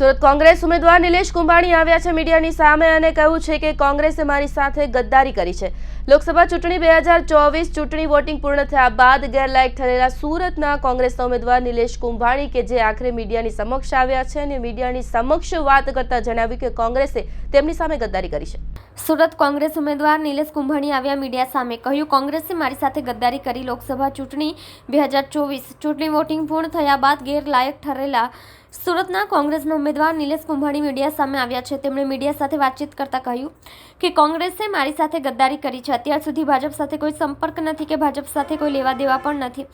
સુરત કોંગ્રેસ ઉમેદવાર નિલેશ કુંભાણી આવ્યા છે મીડિયાની સામે અને કહ્યું છે કે કોંગ્રેસે મારી સાથે ગદ્દારી કરી છે. લોકસભા ચૂંટણી બે હજાર ચોવીસ ચૂંટણી વોટિંગ પૂર્ણ થયા બાદ ગેરલાયક ઠરેલા સુરતના કોંગ્રેસના ઉમેદવાર નિલેશ કુંભાણી કે જે આખરે મીડિયાની સમક્ષ આવ્યા છે અને મીડિયાની સમક્ષ વાત કરતા જણાવ્યું કે કોંગ્રેસે તેમની સામે ગદ્દારી કરી છે. સુરત કોંગ્રેસ ઉમેદવાર નિલેશ કુંભાણી આવ્યા મીડિયા સામે કહ્યું, કોંગ્રેસે મારી સાથે ગદ્દારી કરી લોકસભા ચૂંટણી બે હજાર ચોવીસ ચૂંટણી વોટિંગ પૂર્ણ થયા બાદ ગેરલાયક ઠરેલા સુરતના કોંગ્રેસના ઉમેદવાર નિલેશ કુંભાણી મીડિયા સામે આવ્યા છે. તેમણે મીડિયા સાથે વાતચીત કરતા કહ્યું કે કોંગ્રેસે મારી સાથે ગદ્દારી કરી છે. અત્યાર સુધી ભાજપ સાથે કોઈ સંપર્ક નથી કે ભાજપ સાથે કોઈ લેવા દેવા પણ નથી.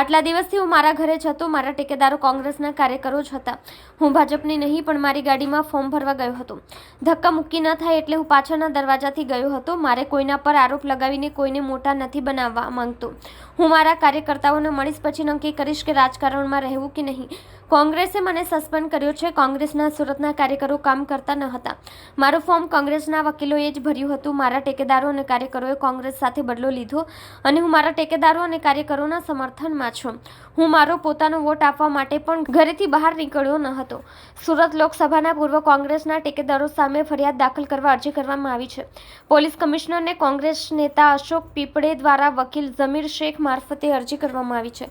આટલા દિવસથી હું મારા ઘરે જ હતો. મારા ટેકેદારો કોંગ્રેસના કાર્યકરો જ હતા. હું ભાજપની નહીં, પણ મારી ગાડીમાં ફોર્મ ભરવા ગયો હતો. ધક્કા મૂકી ન થાય એટલે હું પાછળના દરવાજાથી ગયો હતો. મારે કોઈના પર આરોપ લગાવીને કોઈને મોટા નથી બનાવવા માંગતો. હું મારા કાર્યકર્તાઓને મળીશ પછી નક્કી કરીશ કે રાજકારણમાં રહેવું કે નહીં. કોંગ્રેસે મને સસ્પેન્ડ કર્યો છે. કોંગ્રેસના સુરતના કાર્યકરો કામ કરતા ન હતા. મારું ફોર્મ કોંગ્રેસના વકીલોએ જ ભર્યું હતું. મારા ટેકેદારો અને કાર્યકરોએ કોંગ્રેસ સાથે બદલો લીધો અને હું મારા ટેકેદારો અને કાર્યકરોના સમર્થનમાં છું. હું મારો પોતાનો વોટ આપવા માટે પણ ઘરેથી બહાર નીકળ્યો ન હતો. સુરત લોકસભાના પૂર્વ કોંગ્રેસના ટેકેદારો સામે ફરિયાદ દાખલ કરવા અરજી કરવામાં આવી છે. પોલીસ કમિશનરને કોંગ્રેસ નેતા અશોક પીપળે દ્વારા વકીલ જમીર શેખ મારફતે અરજી કરવામાં આવી છે,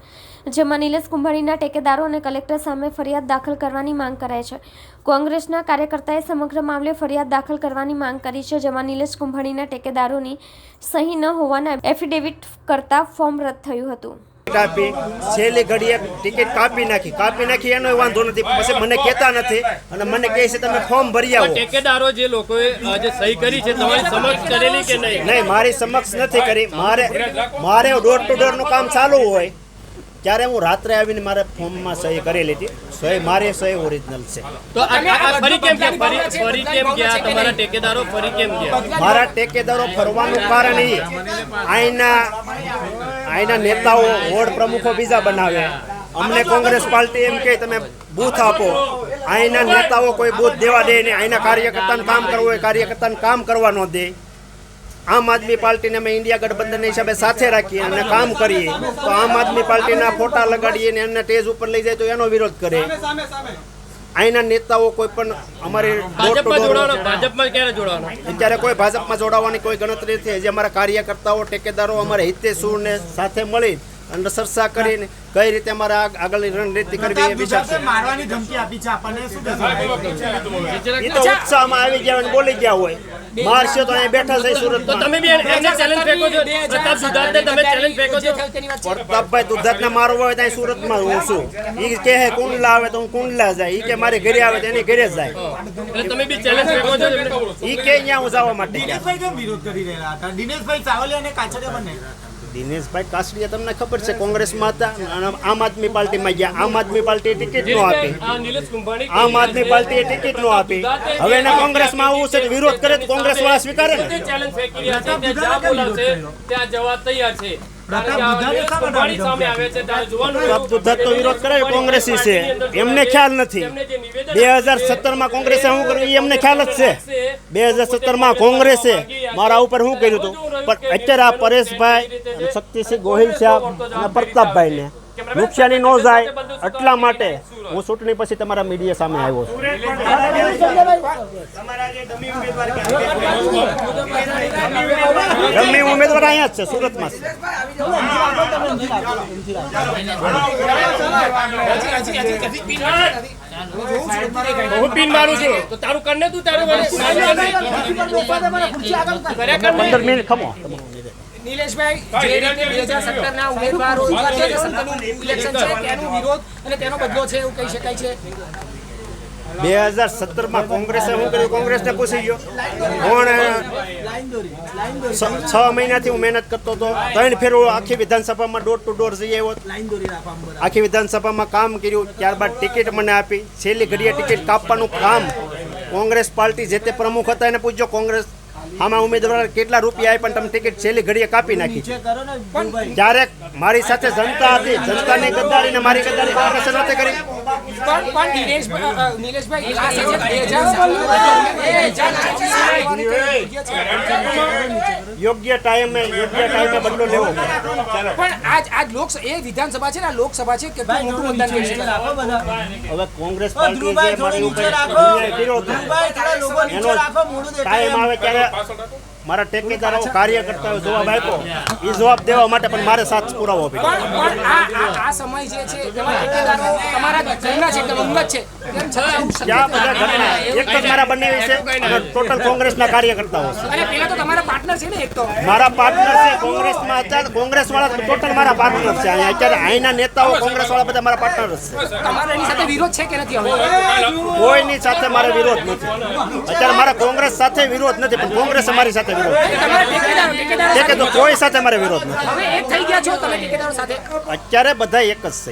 જેમાં નિલેશ કુંભાણીના ટેકેદારો અને કલેક્ટર સામે ફરિયાદ દાખલ કરવાની માંગ કરાઈ છે. કોંગ્રેસના કાર્યકર્તાએ સમગ્ર મામલે ફરિયાદ દાખલ કરવાની માંગ કરી છે જેમાં નિલેશ કુંભાણીના ટેકેદારોની સહી ન હોવાના એફિડેવિટ કરતા ફોર્મ રદ થયું હતું. કાપી છેલ્લી ઘડીએ ટિકિટ કાપી નાખી. કાપી નાખી એનો વાંધો નથી પછી મને કહેતા નથી અને મને કહે છે તમે ફોર્મ ભરી આવો. ટેકેદારો જે લોકોએ આજે સહી કરી છે તમારી સમક્ષ કરેલી કે નહીં? નહીં મારી સમક્ષ નથી કરી. મારે મારે ડોર ટુ ડોરનું કામ ચાલુ હોય ત્યારે હું રાત્રે આવીને મારે ફોર્મમાં સહી કરેલી હતી. સહી મારી સહી ઓરિજિનલ છે. તો ફરી કેમ ગયા? ફરી ફરી કેમ ગયા? તમારા ટેકેદારો ફરી કેમ ગયા? મારા ટેકેદારો ફરવાનું કારણ એ અહીંના અહીંના નેતાઓ વોર્ડ પ્રમુખો બીજા બનાવે. અમને કોંગ્રેસ પાર્ટી એમ કે તમે બૂથ આપો. અહીંના નેતાઓ કોઈ બૂથ દેવા દે ને અહીંના કાર્યકર્તાને કામ કરવું હોય કાર્યકર્તાને કામ કરવા ન દે. આમ આદમી પાર્ટીને અમે ઇન્ડિયા ગઠબંધનના હિસાબે સાથે રાખીએ અને કામ કરીએ. તો આમ આદમી પાર્ટીના ફોટા લગાડીએ ને એમને સ્ટેજ ઉપર લઈ જાય તો એનો વિરોધ કરે. અહીંના નેતાઓ કોઈ પણ અમારી અત્યારે કોઈ ભાજપમાં જોડાવાની કોઈ ગણતરી નથી. જે અમારા કાર્યકર્તાઓ ટેકેદારો અમારા હિતેશુને સાથે મળી અને ચર્ચા કરીને કઈ રીતે અમારે આગ- આગળની રણનીતિ કરવી એ વિચાર મારવાની ધમકી આપી છે આપણને. શું એ તો ઉત્સાહમાં આવી ગયા હોય બોલી ગયા હોય. મારશે તો અહીં બેઠા છે તો સુરતમાં તમે બી એને ચેલેન્જ ફેંકો છો. પ્રતાપ સુધારને તમે ચેલેન્જ ફેંકો છો. પ્રતાપભાઈ દુધાતને મારવો હોય ત્યાં સુરતમાં હું છું. ઈ કહે કુંડલા આવે તો હું કુંડલા જાય. ઈ કે મારે ઘરે આવે તો એની ઘરે જાય. એટલે તમે બી ચેલેન્જ ફેંકો છો. ઈ કે અહીંયા હું જવા માટે દિનેશભાઈ કેમ વિરોધ કરી રહ્યા હતા? દિનેશભાઈ સાવલિયા અને કાછડિયા બંને. દિનેશભાઈ કાસડિયા તમને ખબર છે કોંગ્રેસમાં હતા અને આમ આદમી પાર્ટીમાં ગયા. આમ આદમી પાર્ટીએ ટિકિટ નો આપી. આ નિલેશ કુંભાણી આમ આદમી પાર્ટીએ ટિકિટ નો આપી. હવે એને કોંગ્રેસમાં આવવું છે તો વિરોધ કરે તો કોંગ્રેસ વાળા સ્વીકારે ને? ચેલેન્જ ફેંકી રહ્યા છે ત્યાં જવા તૈયાર છે. આવે વિરોધ કરે કોંગ્રેસી છે. એમને ખ્યાલ નથી. બે હજાર સત્તરમાં કોંગ્રેસે શું કર્યું? એ એમને ખ્યાલ જ છે. બે હજાર સત્તરમાં કોંગ્રેસે મારા ઉપર શું કર્યું હતું પણ અત્યારે આ પરેશભાઈ અને શક્તિસિંહ ગોહિલ સાહેબ અને પ્રતાપભાઈને નુકસાની ન જાય એટલા માટે હું ચૂંટણી પછી તમારા મીડિયા સામે આવ્યો છું. ગમે ઉમેદવાર અહીંયા જ છે, સુરતમાં છે. હું પિન મારું છું તો તારું કરને તું તારું વાળું મારું કરને. કર્યા કરને. પંદર મિનિટ ખમો નિલેશભાઈ જે રીતે બે હજાર સત્તરના ઉમેદવારો બે હજાર સત્તરનું ઇલેક્શન છે તેનો વિરોધ અને તેનો બદલો છે એવું કહી શકાય છે બે હજાર સત્તરમાં કોંગ્રેસે શું કર્યું કોંગ્રેસને પૂછી ગયો પણ છ- મહિનાથી હું મહેનત કરતો હતો. ત્રણ ફેરો આખી વિધાનસભામાં ડોર ટુ ડોર જઈ આવ્યો. આખી વિધાનસભામાં કામ કર્યું. ત્યારબાદ ટિકિટ મને આપી. છેલ્લી ઘડીએ ટિકિટ કાપવાનું કામ. કોંગ્રેસ પાર્ટી જે તે પ્રમુખ હતા એને પૂછજો કોંગ્રેસ આમાં ઉમેદવાર કેટલા રૂપિયા આવી પણ તમે ટિકિટ છેલ્લી ઘડીએ કાપી નાખી. જ્યારે ને મારી સાથે જનતા હતી જનતાની ગદ્દારીને મારી ગદ્દારી કોંગ્રેસે નથી કરી. પણ પણ અ, નિલેશભાઈ આ હજાર યોગ્ય ટાઈમે યોગ્ય ટાઈમે બદલો લેવો. પણ આજ આજ લોક એ વિધાનસભા છે ને આ લોકસભા છે કેટલું મોટું મતદાન કરી શકે હવે કોંગ્રેસ પાર્ટી જે મારી ઉપર એનો ટાઈમ આવે ત્યારે મારા ટેકેદારો કાર્યકર્તાઓ જવાબ આપ્યો. એ જવાબ દેવા માટે પણ મારે સાથ પુરાવો પણ આ સમય જે છે તમારા ઘરના છે એકદમ અંગત છે. ક્યાં બધા ઘરના એક જ મારા બંને છે અને ટોટલ કોંગ્રેસના કાર્યકર્તાઓ છે અને પેલા તો તમારા પાર્ટનર છે ને એક તો. મારા પાર્ટનર છે કોંગ્રેસમાં અત્યારે કોંગ્રેસ વાળા ટોટલ મારા પાર્ટનર છે. અહીંયા અત્યારે અહીંના નેતાઓ કોંગ્રેસ વાળા બધા મારા પાર્ટનર છે. તમારે એની સાથે વિરોધ છે કે નથી હવે? કોઈની સાથે મારે વિરોધ નથી. અત્યારે મારા કોંગ્રેસ સાથે વિરોધ નથી પણ કોંગ્રેસ મારી સાથે છે. કે તો કોઈ સાથે મારે વિરોધ નથી અત્યારે બધા એક જ છે